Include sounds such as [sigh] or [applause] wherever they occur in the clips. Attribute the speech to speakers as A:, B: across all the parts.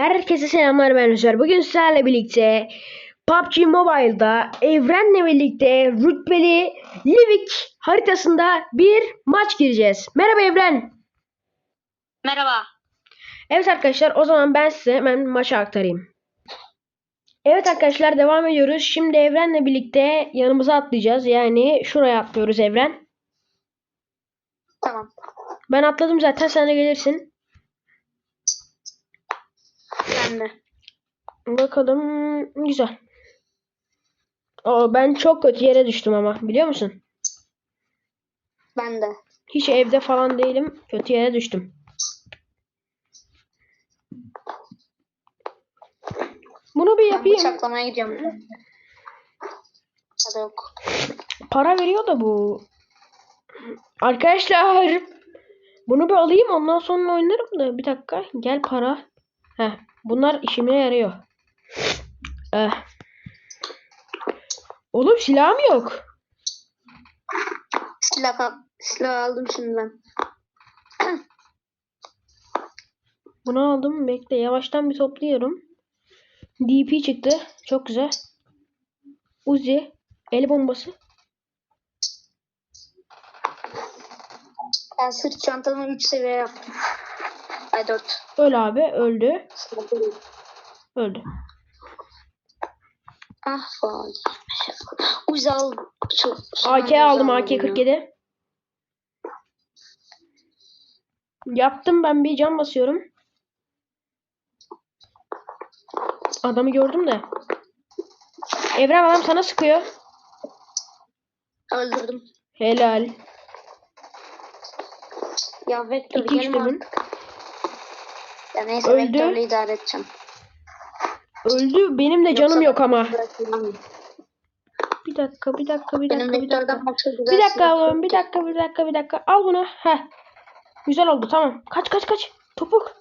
A: Herkese selamlar ben Özer. Bugün sizlerle birlikte PUBG Mobile'da Evren'le birlikte rütbeli Livik haritasında bir maç gireceğiz. Merhaba Evren.
B: Merhaba.
A: Evet arkadaşlar o zaman ben size hemen maça aktarayım. Evet arkadaşlar devam ediyoruz. Şimdi Evren'le birlikte yanımıza atlayacağız. Yani şuraya atlıyoruz Evren.
B: Tamam.
A: Ben atladım zaten sen de gelirsin.
B: Ben de.
A: Bakalım güzel. Oo, ben çok kötü yere düştüm ama biliyor musun?
B: Ben de.
A: Hiç evde falan değilim. Kötü yere düştüm. Bunu bir
B: Ben
A: yapayım.
B: bıçaklamaya gidiyorum. Ya da yok.
A: Para veriyor da bu. Arkadaşlar. Bunu bir alayım ondan sonra oynarım da. Bir dakika. Gel para. Heh. Bunlar işime yarıyor. Eh. Oğlum silahım yok.
B: Silah, silah aldım şimdi ben. [clears throat]
A: Bunu aldım. Bekle yavaştan bir topluyorum. DP çıktı. Çok güzel. Uzi. El bombası.
B: Ben sırt çantamı 3 seviye yaptım. Ay 4.
A: Öl abi. Öldü. Öldü.
B: Ah falan. Uzi al. Şu- şu
A: AK aldım.
B: Uzi
A: AK-47. Yaptım ben bir cam basıyorum. Adamı gördüm de. Evren adam sana sıkıyor.
B: Öldürdüm.
A: Helal.
B: Ya Vektör gelme artık. Ya neyse
A: Öldü.
B: Vektör'le idare edeceğim.
A: Öldü. Benim de canım
B: Yoksa
A: yok ama.
B: bırakıyorum.
A: Bir dakika, bir dakika, bir
B: Benim
A: dakika, bir dakika.
B: Vektör'den başka güzel
A: Bir dakika
B: silah
A: oğlum, bir
B: ki.
A: dakika, bir dakika, bir dakika. Al bunu. Heh. Güzel oldu, tamam. Kaç, kaç, kaç. Topuk.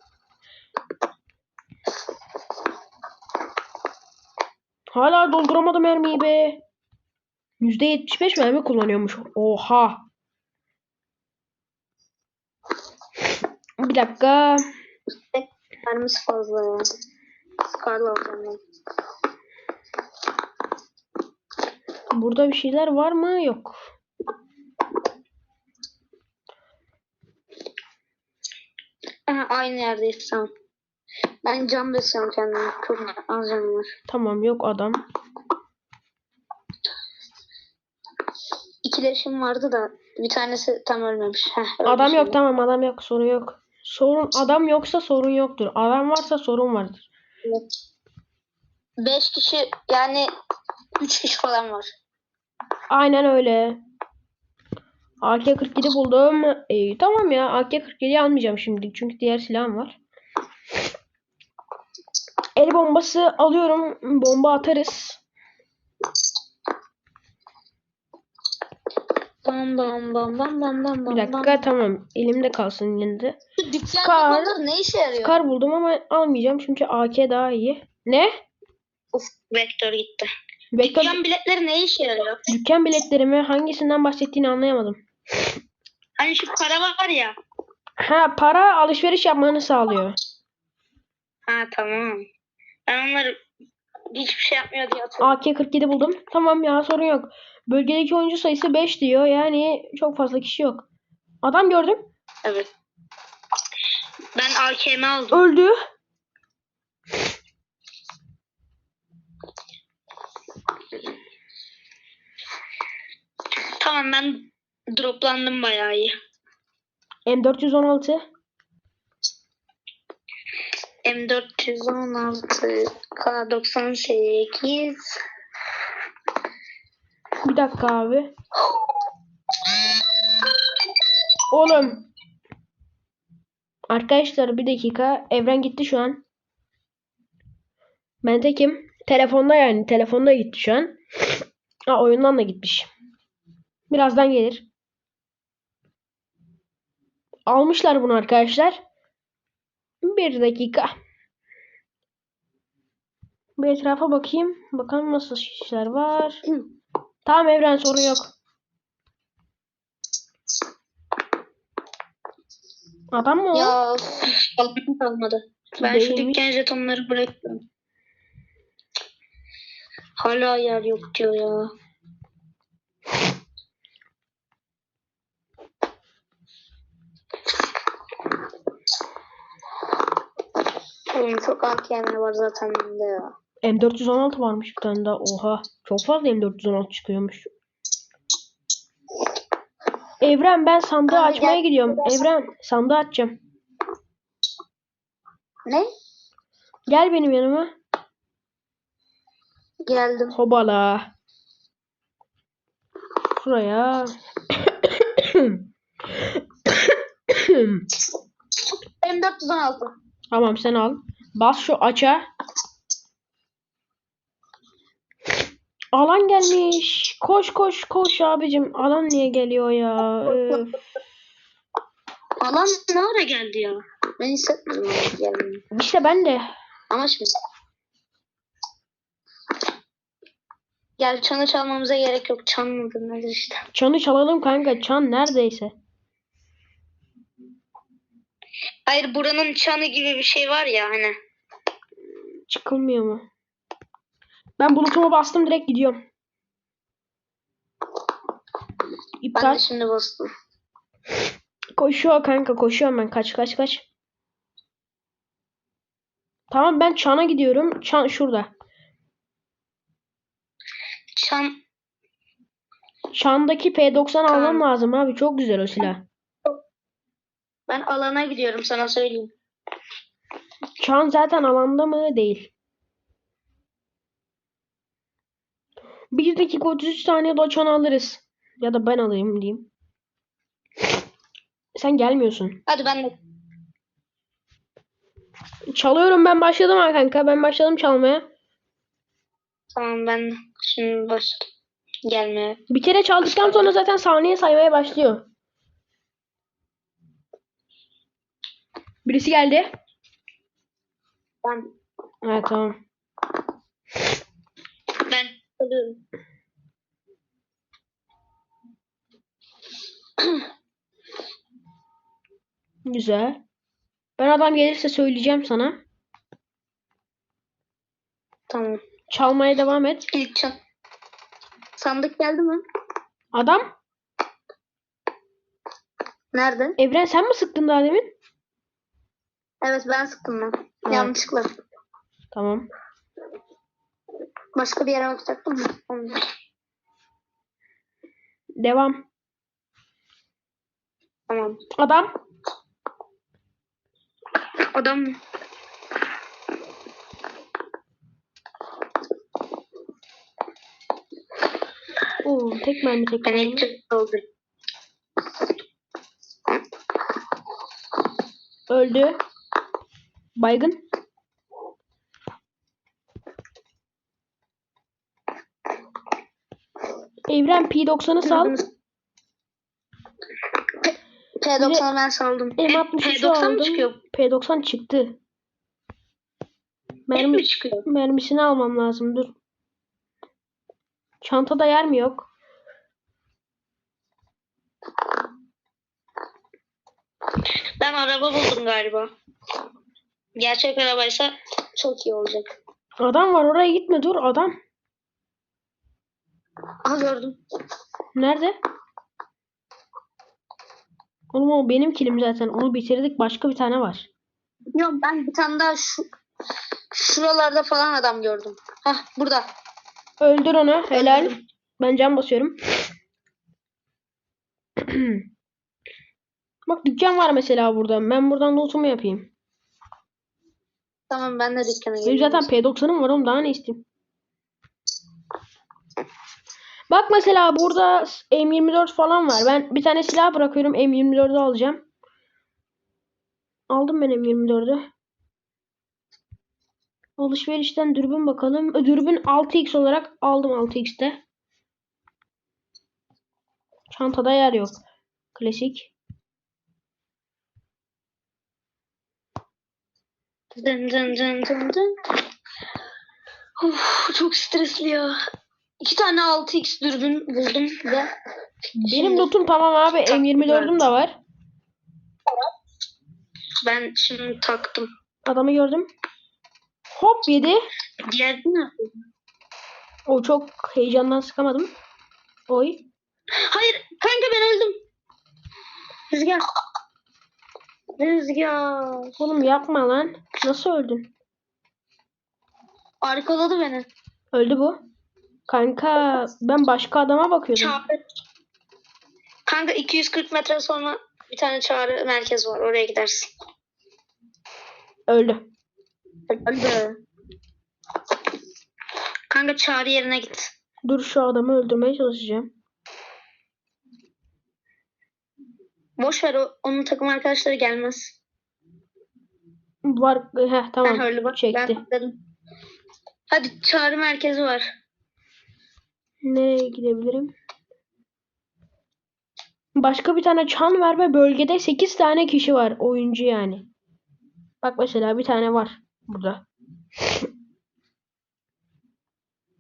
A: Hala dolduramadım mermiyi be. %75 mermi kullanıyormuş. Oha. Bir dakika.
B: Mermisi fazla ya. Scar'la alacağım ben.
A: Burada bir şeyler var mı? Yok.
B: Aha, aynı yerdeyiz tamam. Ben cam basıyorum kendime. Çok az canım var.
A: Tamam, yok adam.
B: İkileşim vardı da bir tanesi tam ölmemiş. Heh,
A: Adam yok, tamam, adam yok. Sorun yok. Sorun adam yoksa sorun yoktur. Adam varsa sorun vardır.
B: Evet. Beş kişi yani üç kişi falan var.
A: Aynen öyle. AK-47 buldum. İyi, tamam ya. AK-47'yi almayacağım şimdi. Çünkü diğer silahım var. El bombası alıyorum. Bomba atarız.
B: Bam bam bam bam bam bam bam.
A: Bir dakika tamam. Elimde kalsın yine de.
B: Şu dükkan
A: Scar.
B: ne işe yarıyor?
A: Scar buldum ama almayacağım çünkü AK daha iyi. Ne?
B: Uf vektör gitti.
A: Bekle.
B: Dükkan biletleri ne işe yarıyor?
A: Dükkan biletlerimi hangisinden bahsettiğini anlayamadım.
B: Hani şu para var ya.
A: Ha para alışveriş yapmanı sağlıyor.
B: Ha tamam. Ben onları hiçbir şey yapmıyor diye atıyorum.
A: AK-47 buldum. Tamam ya sorun yok. Bölgedeki oyuncu sayısı 5 diyor. Yani çok fazla kişi yok. Adam gördüm.
B: Evet. Ben AKM aldım.
A: Öldü.
B: Tamam ben droplandım bayağı iyi.
A: M416.
B: M416 K98
A: Bir dakika abi. Oğlum. Arkadaşlar bir dakika. Evren gitti şu an. Ben tekim. Telefonda yani. Telefonda gitti şu an. Ha oyundan da gitmiş. Birazdan gelir. Almışlar bunu arkadaşlar. Bir dakika. Bir etrafa bakayım. Bakalım nasıl işler var. [clears throat] Tamam Evren sorun yok. Adam mı o?
B: Ya kalmadı kalmadı. Ben şu
A: Değilmiş.
B: dükkan jetonları bıraktım. Hala yer yok diyor ya. Oğlum çok AKM var zaten bende ya.
A: M416 varmış bir tane daha. Oha. Çok fazla M416 çıkıyormuş. Evren ben sandığı
B: Kanka
A: açmaya
B: gel.
A: gidiyorum. Evren sandığı açacağım.
B: Ne?
A: Gel benim yanıma.
B: Geldim.
A: Hobala. Şuraya.
B: M416.
A: tamam sen al. Bas şu aça. Alan gelmiş. Koş koş koş abicim. Alan niye geliyor ya? Öf.
B: Alan ne ara geldi ya? Ben hissetmedim geldiğini.
A: İşte ben de.
B: Ama şimdi. Gel çanı çalmamıza gerek yok. Çan mıdır nedir işte.
A: Çanı çalalım kanka. Çan neredeyse.
B: Hayır buranın çanı gibi bir şey var ya hani.
A: Çıkılmıyor mu? Ben bulutuma bastım direkt gidiyorum.
B: Ben
A: İptal.
B: de şimdi bastım.
A: Koşuyor kanka koşuyorum ben. Kaç kaç kaç. Tamam ben çana gidiyorum. Çan şurada.
B: Çan
A: Çandaki P90 almam
B: Tamam.
A: lazım abi. Çok güzel o silah.
B: ben alana gidiyorum sana söyleyeyim.
A: Çan zaten alanda mı? Değil. 1 dakika 33 saniyede o çanı alırız. Ya da ben alayım diyeyim. Sen gelmiyorsun.
B: Hadi ben de.
A: Çalıyorum ben başladım ha kanka. Ben başladım çalmaya.
B: Tamam ben şimdi baş gelmeye.
A: Bir kere çaldıktan sonra zaten saniye saymaya başlıyor. Birisi geldi.
B: Ben
A: Evet tamam.
B: Alıyorum. [clears throat]
A: Güzel. Ben adam gelirse söyleyeceğim sana.
B: Tamam.
A: Çalmaya devam et.
B: İlk çan. Sandık geldi mi?
A: Adam.
B: Nerede?
A: Evren sen mi sıktın daha demin?
B: Evet ben sıktım ben.
A: Evet.
B: Yanlışlıkla.
A: Tamam.
B: Başka bir yere bakacaktım mı? Olmadı.
A: Devam.
B: Tamam.
A: Adam.
B: Adam
A: Oo, tek mermi tek mermi.
B: elektrik oldu.
A: Öldü. Baygın. Evren P90'ı sal.
B: P90'ı ben saldım.
A: M63'ü
B: P90 mı
A: aldım.
B: çıkıyor?
A: P90 çıktı.
B: Mermi
A: Mermi,
B: mi çıkıyor?
A: mermisini almam lazım. Dur. Çantada yer mi yok?
B: Ben araba buldum galiba. Gerçek arabaysa çok iyi olacak.
A: Adam var oraya gitme dur adam.
B: Aha gördüm.
A: Nerede? Oğlum o benim kilim zaten. Onu bitirdik. Başka bir tane var.
B: Yok ben bir tane daha şu şuralarda falan adam gördüm. Hah burada.
A: Öldür onu. Helal.
B: Öldürdüm.
A: Ben can basıyorum. [clears throat] Bak dükkan var mesela burada. Ben buradan lootumu yapayım.
B: Tamam ben de dükkana geliyorum.
A: zaten P90'ım var oğlum. Daha ne isteyeyim? Bak mesela burada M24 falan var. Ben bir tane silah bırakıyorum. M24'ü alacağım. Aldım ben M24'ü. Alışverişten dürbün bakalım. Ö, Dürbün 6x olarak aldım 6x'te. Çantada yer yok. Klasik.
B: Dın dın dın dın dın. Of, çok stresli ya. İki tane 6x dürbün buldum ve
A: Benim lootum tamam abi. M24'üm de var.
B: ben şimdi taktım.
A: Adamı gördüm. Hop yedi.
B: Diğer yapıyorsun?
A: O çok heyecandan sıkamadım. Oy.
B: Hayır kanka ben öldüm. Rüzgar. Rüzgar.
A: Oğlum yapma lan. Nasıl öldün?
B: Arkaladı beni.
A: Öldü bu. Kanka ben başka adama bakıyordum.
B: Çağrı. Kanka 240 metre sonra bir tane çağrı merkez var. Oraya gidersin.
A: Öldü.
B: Öldü. Kanka çağrı yerine git.
A: Dur şu adamı öldürmeye çalışacağım.
B: Boş ver o, onun takım arkadaşları gelmez.
A: Var. Heh tamam.
B: Ben öyle bak.
A: Çekti.
B: Ben dedim. Hadi çağrı merkezi var.
A: Nereye gidebilirim? Başka bir tane çan ver ve bölgede 8 tane kişi var. Oyuncu yani. Bak mesela bir tane var burada.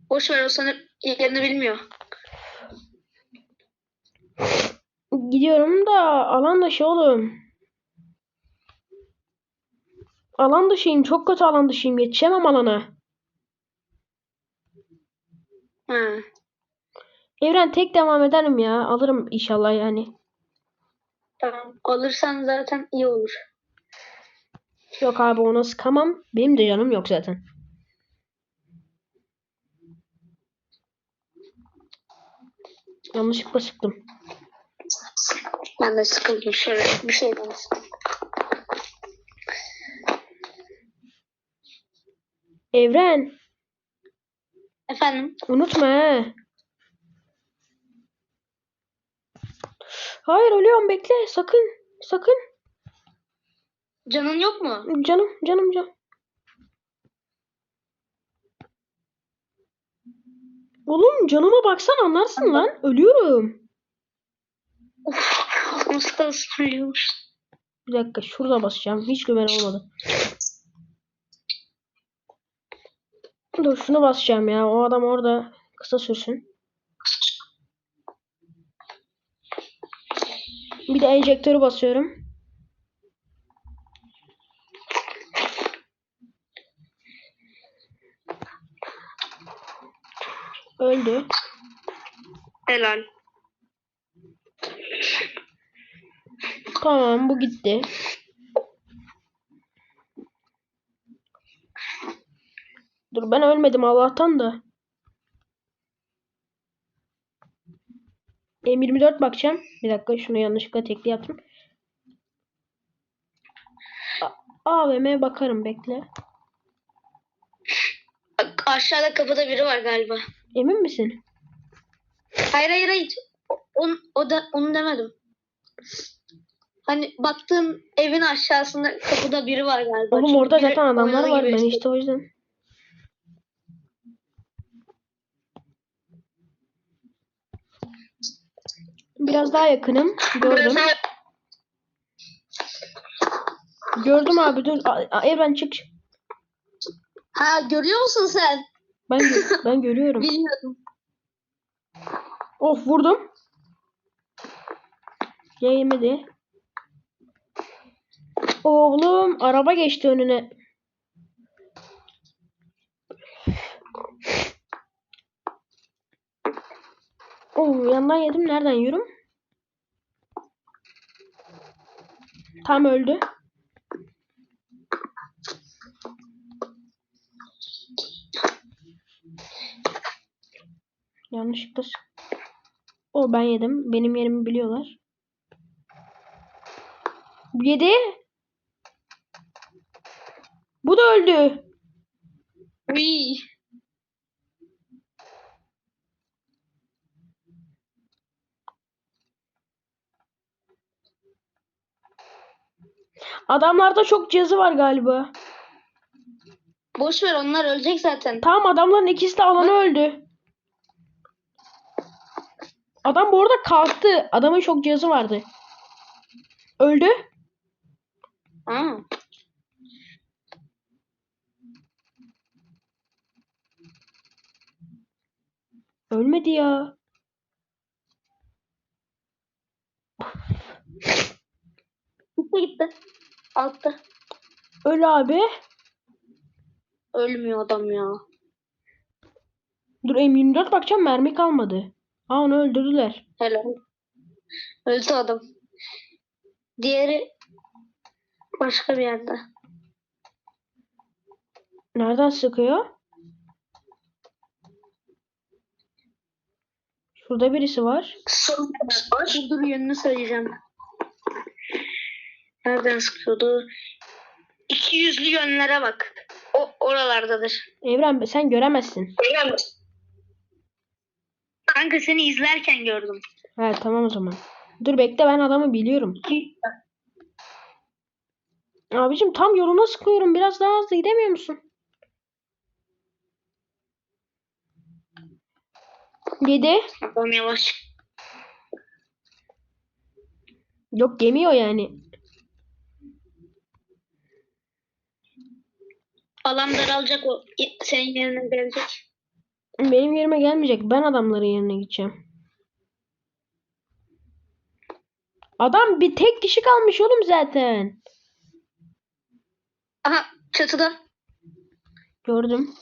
B: Boş ver o sana yerini bilmiyor.
A: Gidiyorum da alan dışı oğlum. Alan dışıyım. Çok kötü alan dışıyım. Yetişemem alana.
B: Ha.
A: Evren tek devam ederim ya. Alırım inşallah yani.
B: Tamam. Alırsan zaten iyi olur.
A: Yok abi ona sıkamam. Benim de canım yok zaten. Yanlışlıkla sıktım.
B: Ben de sıkıldım. Şöyle bir şey olmasın.
A: Evren
B: Efendim?
A: unutma he. Hayır ölüyorum bekle sakın. Sakın.
B: Canın yok mu?
A: Canım canım canım. Oğlum canıma baksan anlarsın lan. Ölüyorum.
B: Nasıl kadar sıkılıyormuş.
A: Bir dakika şurada basacağım. Hiç güven olmadı. Dur şunu basacağım ya. O adam orada kısa sürsün. Bir de enjektörü basıyorum. Öldü.
B: Helal.
A: Tamam bu gitti. Dur ben ölmedim Allah'tan da. M24 bakacağım. Bir dakika şunu yanlışlıkla tekli yaptım. A- AVM'ye bakarım bekle.
B: Aşağıda kapıda biri var galiba.
A: Emin misin?
B: Hayır hayır hayır. On- o da onu demedim. Hani baktığın evin aşağısında kapıda biri var galiba.
A: Oğlum
B: Çünkü
A: orada
B: biri
A: zaten adamlar var. Ben işte o yüzden. Biraz daha yakınım. Gördüm. Gördüm abi dur. A- Evren çık.
B: Ha görüyor musun sen?
A: Ben gö- [laughs] ben görüyorum.
B: Bilmiyordum.
A: Of vurdum. Yemedi. Oğlum araba geçti önüne. Oo yandan yedim. Nereden yiyorum? Tam öldü. Yanlışlıkla O ben yedim. Benim yerimi biliyorlar. Yedi. Bu da öldü.
B: Uy.
A: Adamlarda çok cihazı var galiba.
B: Boş ver onlar ölecek zaten.
A: Tamam adamların ikisi de alanı öldü. Adam bu arada kalktı. Adamın çok cihazı vardı. Öldü.
B: Ha.
A: Ölmedi ya.
B: Gitti gitti. Altta.
A: Öl abi.
B: Ölmüyor adam ya.
A: Dur M24 bakacağım mermi kalmadı. Aa onu öldürdüler.
B: Helal. Öldü adam. Diğeri başka bir yerde.
A: Nereden sıkıyor? Şurada birisi var.
B: Dur yönünü söyleyeceğim. Nereden sıkıyordu? İki yüzlü yönlere bak. O oralardadır.
A: Evren sen göremezsin.
B: Kanka seni izlerken gördüm.
A: Ha tamam o zaman. Dur bekle ben adamı biliyorum. Abicim tam yoluna sıkıyorum. Biraz daha hızlı gidemiyor musun? Yedi.
B: Adam yavaş.
A: Yok yemiyor yani.
B: Alan daralacak o. Senin yerine gelecek.
A: Benim yerime gelmeyecek. Ben adamların yerine gideceğim. Adam bir tek kişi kalmış oğlum zaten.
B: Aha çatıda.
A: Gördüm.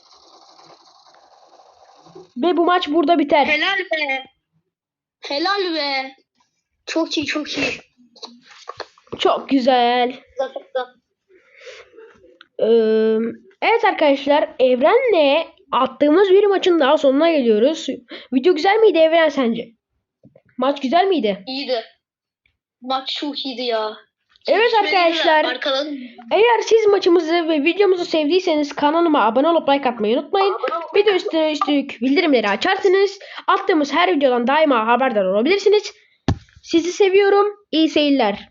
A: Ve bu maç burada biter.
B: Helal be. Helal be. Çok iyi çok iyi.
A: Çok güzel.
B: Zafer'den.
A: Ee, evet arkadaşlar Evren'le attığımız bir maçın daha sonuna geliyoruz. Video güzel miydi Evren sence? Maç güzel miydi?
B: İyiydi. Maç çok iyiydi ya.
A: Evet arkadaşlar. Eğer siz maçımızı ve videomuzu sevdiyseniz kanalıma abone olup like atmayı unutmayın. Bir de üstüne üstlük bildirimleri açarsanız attığımız her videodan daima haberdar olabilirsiniz. Sizi seviyorum. İyi seyirler.